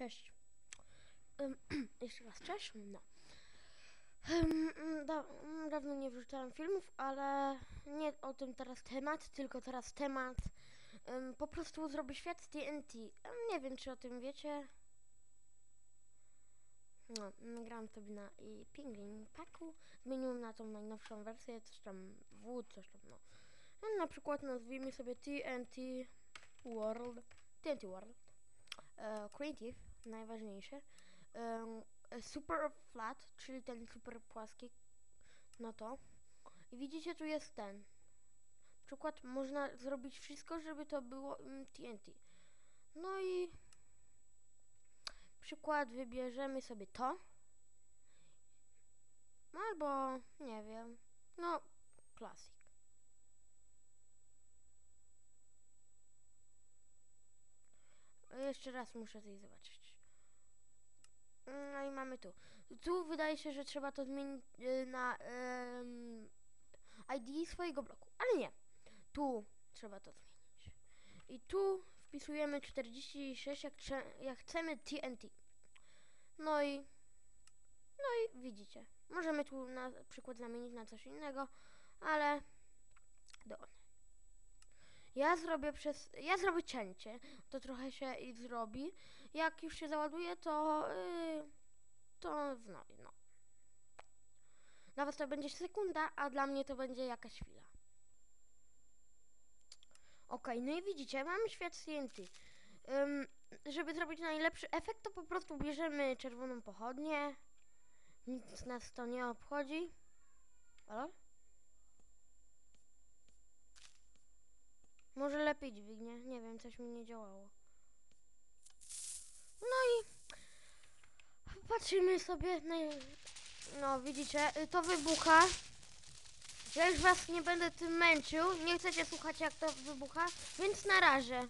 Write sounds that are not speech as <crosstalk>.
Cześć. Ym, <clears throat> jeszcze raz cześć. No. Mm, da, mm, dawno nie wrzucałem filmów, ale nie o tym teraz temat, tylko teraz temat. Ym, po prostu zrobię świat TNT. Ym, nie wiem, czy o tym wiecie. No, gram sobie na i Penguin Packu. Zmieniłem na tą najnowszą wersję, coś tam W, coś tam, no. Na przykład nazwijmy sobie TNT World. TNT World. E, creative, najważniejsze. Super flat, czyli ten super płaski. No to. I widzicie, tu jest ten. Przykład, można zrobić wszystko, żeby to było mm, TNT. No i przykład wybierzemy sobie to. Albo, nie wiem, no, klasik. Jeszcze raz muszę coś zobaczyć. Mamy tu. Tu wydaje się, że trzeba to zmienić y, na ID swojego bloku, ale nie. Tu trzeba to zmienić. I tu wpisujemy 46, jak, jak chcemy TNT. No i no i widzicie. Możemy tu na przykład zamienić na coś innego, ale dobra. Ja zrobię przez. Ja zrobię cięcie. To trochę się i zrobi. Jak już się załaduje, to. Yy, no, no. Nawet to będzie sekunda, a dla mnie to będzie jakaś chwila. Okej, no i widzicie, mamy świat TNT. Ym, żeby zrobić najlepszy efekt, to po prostu bierzemy czerwoną pochodnię. Nic nas to nie obchodzi. Halo? Może lepiej dźwignię, nie wiem, coś mi nie działało. Patrzymy sobie, no widzicie, y, to wybucha. Ja już was nie będę tym męczył, nie chcecie słuchać jak to wybucha, więc na razie.